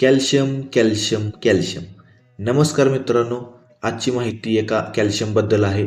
Calcium calcium calcium. नमस्कार मित्रांनो आजची माहिती एका कॅल्शियमबद्दल आहे.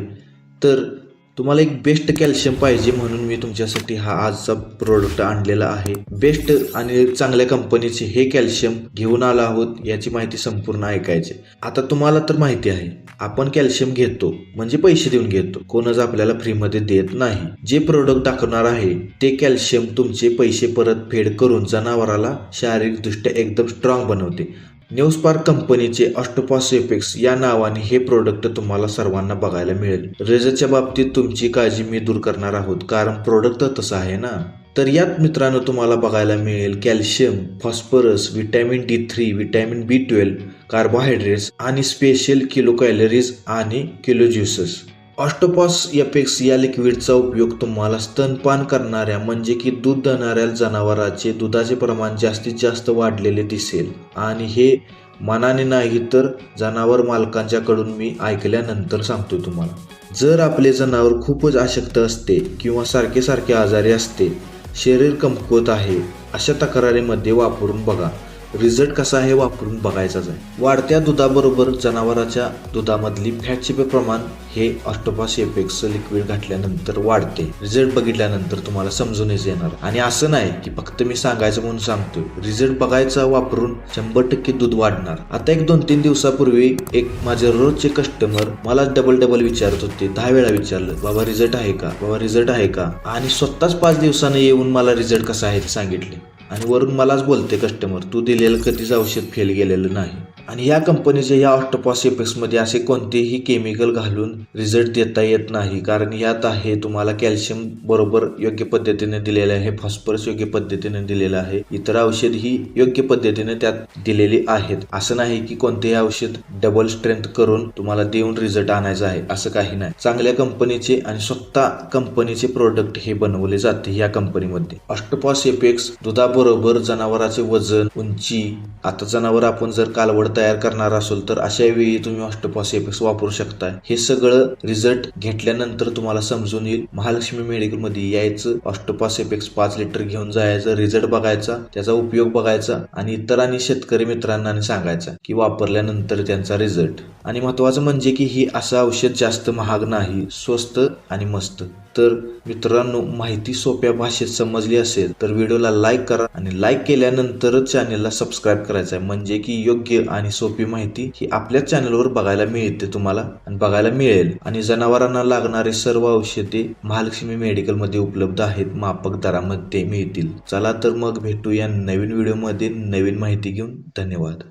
तर तुम्हाला एक बेस्ट कॅल्शियम पाहिजे म्हणून मी तुमच्यासाठी हा आजचा प्रोडक्ट आणलेला आहे. बेस्ट आणि चांगल्या कंपनीचे हे कॅल्शियम घेऊन आलो आहोत याची माहिती संपूर्ण ऐकायची. आता तुम्हाला तर माहिती आहे आपण कॅल्शियम घेतो म्हणजे पैसे देऊन घेतो. कोणच आपल्याला फ्रीमध्ये देत नाही. जे प्रोडक्ट दाखवणार आहे ते कॅल्शियम तुमचे पैसे परत फेड करून जनावराला शारीरिकदृष्ट्या एकदम स्ट्रॉंग बनवते. न्यूस्पार्क कंपनीचे ऑस्टोपॉस एपेक्स या नावाने हे प्रोडक्ट तुम्हाला सर्वांना बघायला मिळेल. रेजच्या बाबतीत तुमची काळजी मी दूर करणार आहोत कारण प्रोडक्ट तसं आहे ना? तर यात मित्रांनो तुम्हाला बघायला मिळेल calcium phosphorus vitamin D three vitamin B twelve carbohydrates आणि स्पेशल किलो कॅलरीज आणि किलो ज्युसेस ऑस्टोपॉस एपेक्स या लिक्विडचा उपयोग तुम्हाला स्तनपान करणाऱ्या म्हणजे की दूध देणाऱ्या जनावरांचे दुधाचे प्रमाण जास्तीत जास्त वाढलेले दिसेल. आणि हे मनाने नाही तर जनावर मालकांच्याकडून मी ऐकल्यानंतर सांगतो तुम्हाला. जर आपले जनावर खूपच अशक्त असते किंवा सारखे सारखे आजारी असते शरीर कमकुवत आहे अशा तक्रारीमध्ये वापरून बघा. रिझल्ट कसा आहे वापरून बघायचाच आहे. वाढत्या दुधाबरोबर जनावराच्या दुधामधली फॅटचे प्रमाण हे ऑस्टोपास एपेक्स लिक्विड घातल्यानंतर वाढते. रिझल्ट बघितल्यानंतर तुम्हाला समजूनच येणार. आणि असं नाही की फक्त मी सांगायचं म्हणून सांगतोय. रिझल्ट बघायचा वापरून शंभर टक्के दूध वाढणार. आता एक दोन तीन दिवसापूर्वी एक माझे रोजचे कस्टमर मला डबल डबल विचारत होते. दहा वेळा विचारलं बाबा रिझल्ट आहे का? बाबा रिझल्ट आहे का? आणि स्वतःच पाच दिवसाने येऊन मला रिझल्ट कसा आहे ते सांगितले. आणि वरून मलाच बोलते कस्टमर तू दिलेलं कधीच औषध फेल गेलेलं नाही. आणि या कंपनीच्या या ऑक्टोपॉस एपेक्समध्ये असे कोणतेही केमिकल घालून रिझल्ट देता येत नाही. कारण यात आहे तुम्हाला कॅल्शियम बरोबर योग्य पद्धतीने दिलेले आहे फॉस्फरस योग्य पद्धतीने दिलेलं आहे इतर औषध ही योग्य पद्धतीने त्यात दिलेली आहेत. असं नाही की कोणतेही औषध डबल स्ट्रेंथ करून तुम्हाला देऊन रिझल्ट आणायचा आहे असं काही नाही. चांगल्या कंपनीचे आणि स्वतः कंपनीचे प्रोडक्ट हे बनवले जाते या कंपनीमध्ये. ऑक्टोपॉस एपेक्स दुधाबरोबर जनावराचे वजन उंची आता जनावर आपण जर कालवडता तयार करणार असेल तर अशा वेळी तुम्ही ऑस्टोपॉस एपेक्स वापरू शकता हे सगळं रिझल्ट घेतल्यानंतर तुम्हाला समजून येईल. महालक्ष्मी मेडिकलमध्ये यायचं ऑस्टोपॉस एपेक्स पाच लिटर घेऊन जायचं रिझल्ट बघायचा त्याचा उपयोग बघायचा आणि इतरांनी शेतकरी मित्रांना सांगायचा की वापरल्यानंतर त्यांचा रिझल्ट आणि महत्वाचं म्हणजे की ही असं औषध जास्त महाग नाही स्वस्त आणि मस्त. तर मित्रांनो माहिती सोप्या भाषेत समजली असेल तर व्हिडिओला लाईक करा आणि लाईक केल्यानंतरच चॅनेलला सबस्क्राईब करायचं आहे. म्हणजे की योग्य आणि सोपी माहिती ही आपल्याच चॅनलवर बघायला मिळते तुम्हाला आणि बघायला मिळेल. आणि जनावरांना लागणारे सर्व औषधे महालक्ष्मी मेडिकलमध्ये उपलब्ध आहेत. मापक दरामध्ये मिळतील. चला तर मग भेटूया नवीन व्हिडिओमध्ये नवीन माहिती घेऊन धन्यवाद.